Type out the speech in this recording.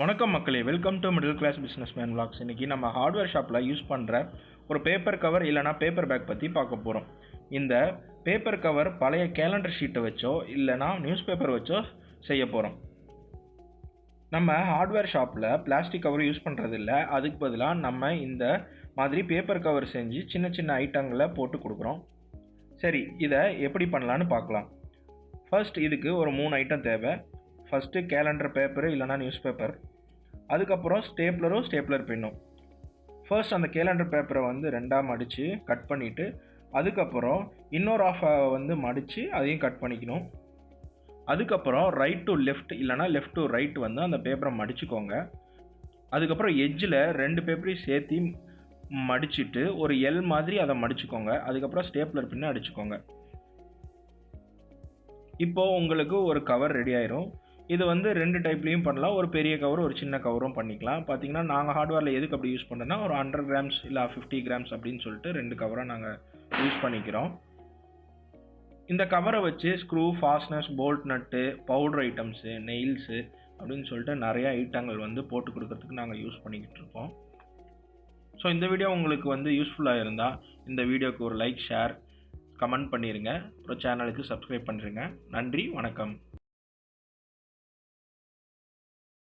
வணக்கம் மக்களே welcome to middle class businessman blogs இன்னைக்கு நம்ம ஹார்ட்வேர் ஷாப்பில் யூஸ் பண்ணுற ஒரு பேப்பர் கவர் இல்லைனா பேப்பர் பேக் பற்றி பார்க்க போகிறோம் இந்த பேப்பர் கவர் பழைய கேலண்டர் ஷீட்டை வச்சோ இல்லைனா நியூஸ் பேப்பர் வச்சோ செய்ய போகிறோம் நம்ம ஹார்ட்வேர் ஷாப்பில் பிளாஸ்டிக் கவர் யூஸ் பண்ணுறதில்ல அதுக்கு பதிலாக நம்ம இந்த மாதிரி பேப்பர் கவர் செஞ்சு சின்ன சின்ன ஐட்டங்களை போட்டு கொடுக்குறோம். சரி இதை எப்படி பண்ணலான்னு பார்க்கலாம். ஃபர்ஸ்ட் இதுக்கு ஒரு மூணு ஐட்டம் தேவை. ஃபஸ்ட்டு கேலண்டர் பேப்பரு இல்லைனா நியூஸ் பேப்பர் அதுக்கப்புறம் ஸ்டேப்லரும் ஸ்டேப்லர் பின்னும் ஃபர்ஸ்ட் அந்த கேலண்டர் பேப்பரை வந்து ரெண்டாக மடித்து கட் பண்ணிவிட்டு அதுக்கப்புறம் இன்னொரு ஆஃப் வந்து மடித்து அதையும் கட் பண்ணிக்கணும். அதுக்கப்புறம் ரைட் டு லெஃப்ட் இல்லைனா லெஃப்ட் டு ரைட் வந்து அந்த பேப்பரை மடிச்சுக்கோங்க. அதுக்கப்புறம் எஜ்ஜில் ரெண்டு பேப்பரையும் சேர்த்து மடிச்சுட்டு ஒரு எல் மாதிரி அதை மடிச்சுக்கோங்க. அதுக்கப்புறம் ஸ்டேப்லர் பின்ன அடிச்சுக்கோங்க. இப்போது உங்களுக்கு ஒரு கவர் ரெடி ஆயிரும். இது வந்து ரெண்டு டைப்லேயும் பண்ணலாம். ஒரு பெரிய கவர் ஒரு சின்ன கவரும் பண்ணிக்கலாம். பார்த்தீங்கன்னா நாங்கள் ஹார்ட்வேரில் எதுக்கு அப்படி யூஸ் பண்ணுறோன்னா ஒரு ஹண்ட்ரட் கிராம்ஸ் இல்லை ஃபிஃப்டி கிராம்ஸ் அப்படின்னு சொல்லிட்டு ரெண்டு கவராக நாங்கள் யூஸ் பண்ணிக்கிறோம். இந்த கவரை வச்சு screw fasteners bolt nut powder items nails அப்படின்னு சொல்லிட்டு நிறைய ஐட்டங்கள் வந்து போட்டு கொடுக்கறதுக்கு நாங்கள் யூஸ் பண்ணிக்கிட்டு இருக்கோம். ஸோ இந்த வீடியோ உங்களுக்கு வந்து யூஸ்ஃபுல்லாக இருந்தால் இந்த வீடியோக்கு ஒரு லைக் ஷேர் கமெண்ட் பண்ணிடுங்க அப்புறம் சேனலுக்கு சப்ஸ்கிரைப் பண்ணிடுங்க நன்றி வணக்கம்.